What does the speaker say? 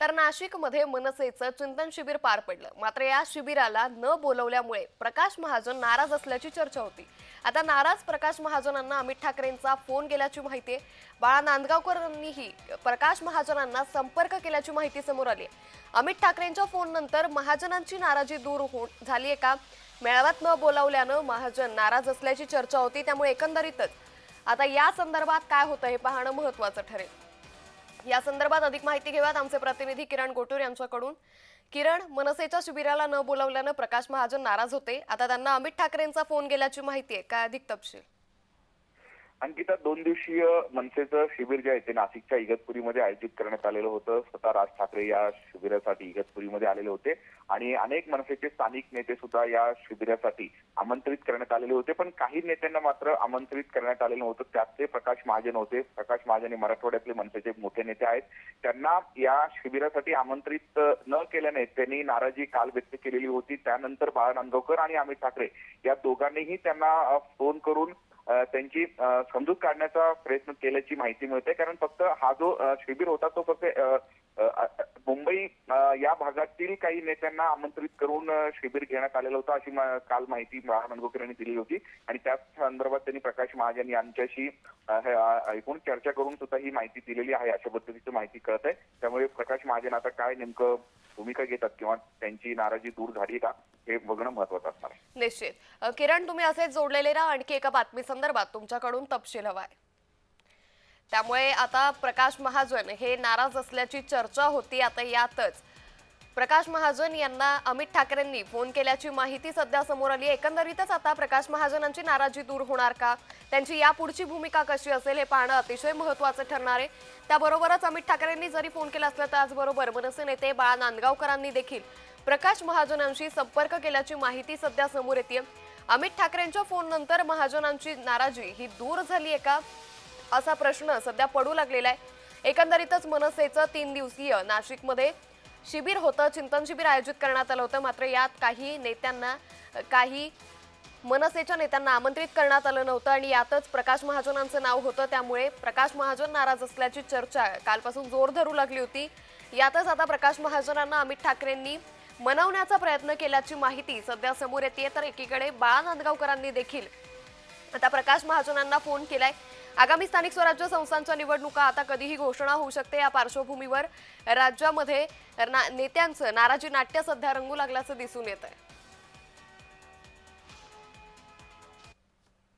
तर नाशिकमध्ये मनसेचं चिंतन शिबिर पार पडलं. मात्र या शिबिराला न बोलवल्यामुळे प्रकाश महाजन नाराज असल्याची चर्चा होती. आता नाराज प्रकाश महाजनांना अमित ठाकरेंचा फोन गेल्याची माहिती आहे. बाळा नांदगावकरांनीही प्रकाश महाजनांना संपर्क केल्याची माहिती समोर आली आहे. अमित ठाकरेंच्या फोननंतर महाजनांची नाराजी दूर हो झाली आहे का? मेळाव्यात न बोलावल्यानं महाजन नाराज असल्याची चर्चा होती त्यामुळे एकंदरीतच आता या संदर्भात काय होतं हे पाहणं महत्वाचं ठरेल. या संदर्भात अधिक माहिती घेऊयात आमचे प्रतिनिधी किरण गोटूर यांच्याकडून. किरण मनसेच्या शिबिराला न बोलावल्यानं प्रकाश महाजन नाराज होते. आता त्यांना अमित ठाकरेंचा फोन गेल्याची माहिती आहे. काय अधिक तपशील? अंकिता दोन दिवसीय मनसेचं शिबिर जे आहे ते नाशिकच्या इगतपुरीमध्ये आयोजित करण्यात आलेलं होतं. स्वतः राज ठाकरे या शिबिरासाठी इगतपुरीमध्ये आलेले होते. आणि अनेक मनसेचे स्थानिक नेते सुद्धा या शिबिरासाठी आमंत्रित करण्यात आलेले होते. पण काही नेत्यांना मात्र आमंत्रित करण्यात आलेलं नव्हतं. त्यात ते प्रकाश महाजन होते. प्रकाश महाजन हे मराठवाड्यातले मनसेचे मोठे नेते आहेत. त्यांना या शिबिरासाठी आमंत्रित न केल्याने त्यांनी नाराजी काल व्यक्त केलेली होती. त्यानंतर बाळा नांदगावकर आणि अमित ठाकरे या दोघांनीही त्यांना फोन करून त्यांची समजूत काढण्याचा प्रयत्न केल्याची माहिती मिळते. कारण फक्त हा जो शिबिर होता तो फक्त मुंबई या भागातील काही नेत्यांना आमंत्रित करून शिबिर घेण्यात आलेलं होतं अशी मा- काल माहिती बाळा यांनी दिली होती. आणि त्याच संदर्भात त्यांनी प्रकाश महाजन यांच्याशी ऐकून एकूण चर्चा करून सुद्धा ही माहिती दिलेली आहे अशा पद्धतीची माहिती कळत आहे. त्यामुळे प्रकाश महाजन आता काय नेमकं भूमिका घेतात किंवा त्यांची नाराजी दूर झाली का हे बघणं महत्वाचं असणार आहे. निश्चित. किरण तुम्ही असेच जोडलेले राहा. आणखी एका बातमी संदर्भात तुमच्याकडून तपशील हवाय त्यामुळे आता प्रकाश महाजन हे नाराज असल्याची चर्चा होती आता यातच. प्रकाश महाजन यांना अमित ठाकरेंनी फोन केल्याची माहिती सध्या समोर आली आहे. एकंदरीतच आता प्रकाश महाजनांची नाराजी दूर होणार का? त्यांची यापुढची भूमिका कशी असेल हे पाहणं अतिशय महत्वाचं ठरणार आहे. त्याबरोबरच अमित ठाकरेंनी जरी फोन केला असला त्याचबरोबर मनसे नेते बाळा नांदगावकरांनी देखील प्रकाश महाजनांशी संपर्क केल्याची माहिती सध्या समोर येते अमित ठाकरेंच्या फोन नंतर महाजनांची नाराजी ही दूर झाली आहे का? असा प्रश्न सध्या पडू लागलेला आहे. एकंदरीतच मनसेचं तीन दिवसीय नाशिकमध्ये शिबिर होतं चिंतन शिबिर आयोजित करण्यात आलं होतं. मात्र यात काही नेत्यांना काही मनसेच्या नेत्यांना आमंत्रित करण्यात आलं नव्हतं आणि यातच प्रकाश महाजनांचं नाव होतं. त्यामुळे प्रकाश महाजन नाराज असल्याची चर्चा कालपासून जोर धरू लागली होती. यातच आता प्रकाश महाजनांना अमित ठाकरेंनी मनवण्याचा प्रयत्न केल्याची माहिती सध्या समोर येते तर एकीकडे बाळा नांदगावकरांनी देखील आता प्रकाश महाजनांना फोन केलाय. आगामी स्थानिक स्वराज्य संस्थांच्या निवडणुका आता कधीही घोषणा होऊ शकते. या पार्श्वभूमीवर राज्यामध्ये ना- नेत्यांचं नाराजी नाट्य सध्या रंगू लागल्याचं दिसून येत आहे